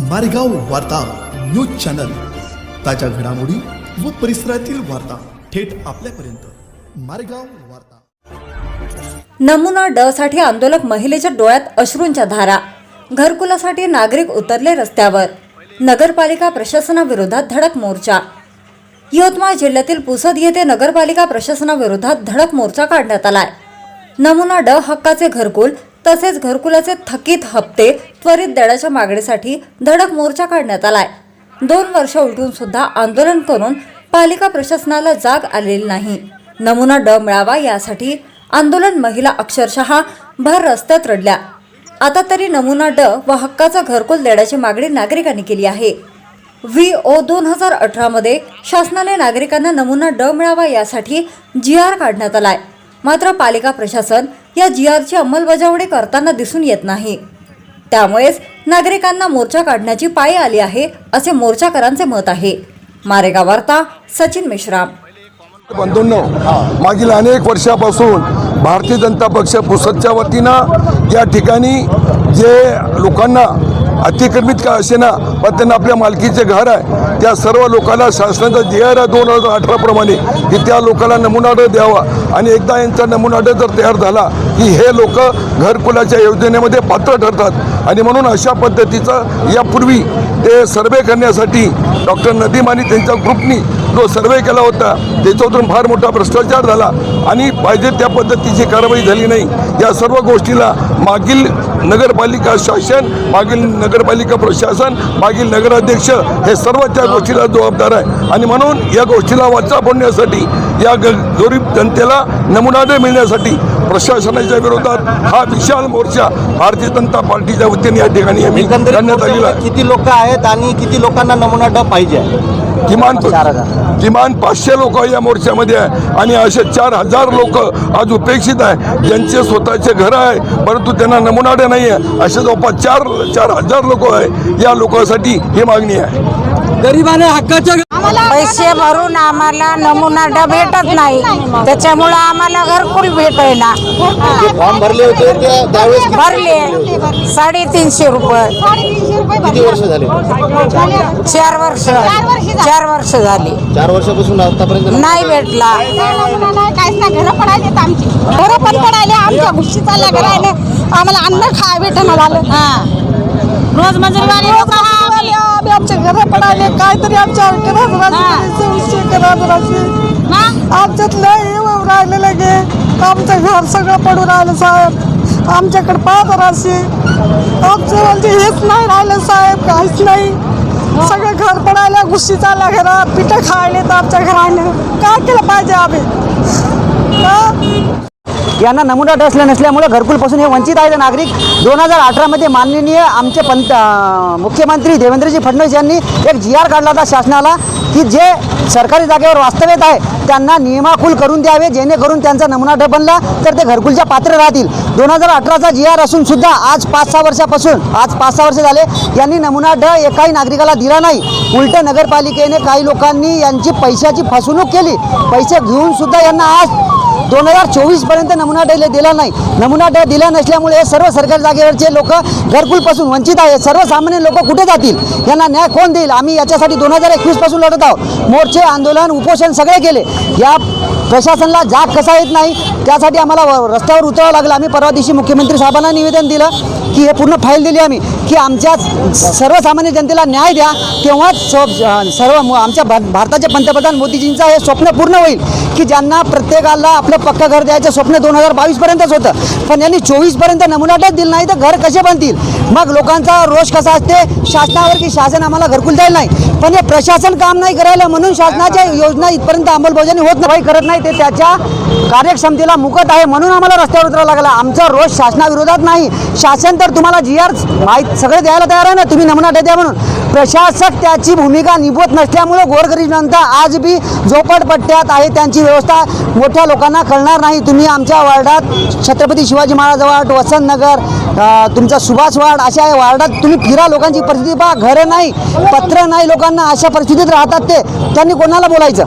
मारेगाव वार्ता news channel. ताज्या घडामोडी व परिसरातील वार्ता थेट आपल्यापर्यंत. मारेगाव वार्ता. नमुना ड साठी आंदोलक महिलेच्या डोळ्यात अश्रूंच्या धारा. घरकुलासाठी नागरिक उतरले रस्त्यावर. नगरपालिका प्रशासनाविरोधात धडक मोर्चा. यवतमाळ जिल्ह्यातील पुसद येथे नगरपालिका प्रशासनाविरोधात धडक मोर्चा काढण्यात आलाय. नमुना ड हक्काचे घरकुल तसेच घरकुलाचे थकीत हप्ते त्वरित देण्याच्या मागणीसाठी धडक मोर्चा काढण्यात आलाय. दोन वर्ष उलटून सुद्धा आंदोलन करून पालिका प्रशासनाला जाग आलेली नाही. नमुना ड मिळावा यासाठी आंदोलन महिला अक्षरशः भर रस्त्यात रडल्या. आता तरी नमुना ड व हक्काचा घरकुल देण्याची मागणी नागरिकांनी केली आहे. व्ही ओ दोन हजार अठरामध्ये शासनाने नागरिकांना नमुना ड मिळावा यासाठी जी आर काढण्यात आलाय. मात्र पालिका प्रशासन या जी आरची अंमलबजावणी करताना दिसून येत नाही. त्यामुळेच नागरिकांना मोर्चा काढण्याची पाळी आली आहे असे मोर्चाकरांचे मत आहे. मारेगाव वार्ता सचिन मेश्राम. बंधूंनो मागील अनेक वर्षापासून भारतीय जनता पक्ष पुसदच्या वतीनं या ठिकाणी जे लोकांना अतिक्रमित का असेना पण त्यांना आपल्या मालकीचे घर आहे. त्या सर्व लोकांना शासनाचा जे आर आहे दोन हजार अठराप्रमाणे की त्या लोकांना नमुना द्यावा. आणि एकदा यांचा नमुनाडं जर तयार झाला की हे लोक घरकुलाच्या योजनेमध्ये पात्र ठरतात. आणि म्हणून अशा पद्धतीचं यापूर्वी ते सर्वे करण्यासाठी डॉक्टर नदीम आणि त्यांच्या ग्रुपनी जो सर्वे केला होता त्याच्यातून फार मोठा भ्रष्टाचार झाला. आणि पाहिजे त्या पद्धतीची कारवाई झाली नाही. या सर्व गोष्टीला मागील नगरपालिका शासन मागील नगरपालिका प्रशासन मागील नगराध्यक्ष हे सर्व त्या गोष्टीला जबाबदार आहे. आणि म्हणून या गोष्टीला वाचा फोडण्यासाठी या ग गरीब जनतेला नमुनाडे मिळण्यासाठी प्रशासनाच्या विरोधात हा विशाल मोर्चा भारतीय जनता पार्टीच्या वतीने या ठिकाणी आम्ही करण्यात आलेला किती लोक आहेत आणि किती लोकांना नमुना पाहिजे किमान. किमान पाचशे लोक या मोर्चामध्ये आहे. आणि असे चार हजार लोक आज उपेक्षित आहे. ज्यांचे स्वतःचे घर आहे परंतु त्यांना नमुनाडे नाही आहे असे जवळपास चार चार हजार लोक आहे. या लोकांसाठी ही मागणी आहे. गरीबाने हक्काच्या पैसे भरून आम्हाला नमुना डब भेटत नाही. त्याच्यामुळं आम्हाला घरकुल भेटेना फॉर्म भरले होते ते त्यावेळेस भरले. साडेतीनशे रुपये. किती वर्ष झाले? चार वर्ष. चार वर्ष झाली. चार वर्षापासून आतापर्यंत नाही भेटला. काहीच नाही. घरं पडायले आमची. घरं पण पडायले आमच्या गुशी चालल्या घराने आम्हाला अन्न खाय भेटणं झालं. रोज मजुरीवाले लोक आम्ही आमच्या घरं पडायले काहीतरी आमच्या आमच्यात लय येऊन राहिले लगे. आमचं घर सगळं पडून राहिलं साहेब. आमच्याकडे पाहत राशी आमचं म्हणजे हेच नाही राहिलं साहेब. काहीच नाही. सगळं घर पडायला गुस्सी चालल्या घरात. पिठं खायले तर आमच्या घराने. काय केलं पाहिजे आम्ही? यांना नमुना डसला नसल्यामुळे घरकुलपासून हे वंचित आहेत नागरिक. दोन हजार अठरामध्ये माननीय आमचे पंत मुख्यमंत्री देवेंद्रजी फडणवीस यांनी एक जी आर काढला होता शासनाला की जे सरकारी जागेवर वास्तव्यात आहे त्यांना नियमाकुल करून द्यावे जेणेकरून त्यांचा नमुना ड बनला तर ते घरकुलच्या पात्र राहतील. दोन हजार अठराचा जी आर असून सुद्धा आज पाच सहा वर्षापासून आज पाच सहा वर्ष झाले यांनी नमुना ड एकाही नागरिकाला दिला नाही. उलट नगरपालिकेने काही लोकांनी यांची पैशाची फसवणूक केली. पैसे घेऊन सुद्धा यांना आज दोन हजार चोवीसपर्यंत नमुना डे दिला नाही. नमुना डे दिला नसल्यामुळे सर्व सरकारी जागेवरचे लोक घरकुलपासून वंचित आहेत. सर्वसामान्य लोक कुठे जातील? यांना न्याय कोण देईल? आम्ही याच्यासाठी दोन हजार एकवीसपासून लढत आहोत. मोर्चे आंदोलन उपोषण सगळे केले. या प्रशासनाला जाग कसा येत नाही त्यासाठी आम्हाला रस्त्यावर उतरावं लागलं. आम्ही परवा दिवशी मुख्यमंत्री साहेबांना निवेदन दिलं की हे पूर्ण फाईल दिली आम्ही की आमच्या सर्वसामान्य जनतेला न्याय द्या तेव्हाच सर्व आमच्या भारताच्या भारताचे पंतप्रधान मोदीजींचं हे स्वप्न पूर्ण होईल की ज्यांना प्रत्येकाला आपलं पक्क घर द्यायचं स्वप्न दोन हजार बावीसपर्यंतच होतं. पण यांनी चोवीसपर्यंत नमुनाटच दिलं नाही तर घर कसे बनतील? मग लोकांचा रोष कसा असते? शासनावर की शासन आम्हाला घरकुल द्यायला नाही? पण हे प्रशासन काम नाही करायला म्हणून शासनाच्या योजना इथपर्यंत अंमलबजावणी होत नाही. करत नाही ते त्याच्या कार्यक्षमतेला मुकत आहे म्हणून आम्हाला रस्त्यावर उतरावं लागला. आमचा रोष शासनाविरोधात नाही. शासन तर तुम्हाला जी आर माहीत सगळे द्यायला तयार आहे ना? तुम्ही नमुना द्या म्हणून. प्रशासक त्याची भूमिका निभवत नसल्यामुळं गोरगरीब जनता आज बी झोपडपट्ट्यात आहे. त्यांची व्यवस्था मोठ्या लोकांना कळणार नाही. तुम्ही आमच्या वार्डात छत्रपती शिवाजी महाराज वार्ड वसंतनगर तुमचा सुभाष वार्ड अशा वार्डात तुम्ही फिरा लोकांची परिस्थिती पहा. घरं नाही पत्र नाही लोकांना. अशा परिस्थितीत राहतात ते. त्यांनी कोणाला बोलायचं?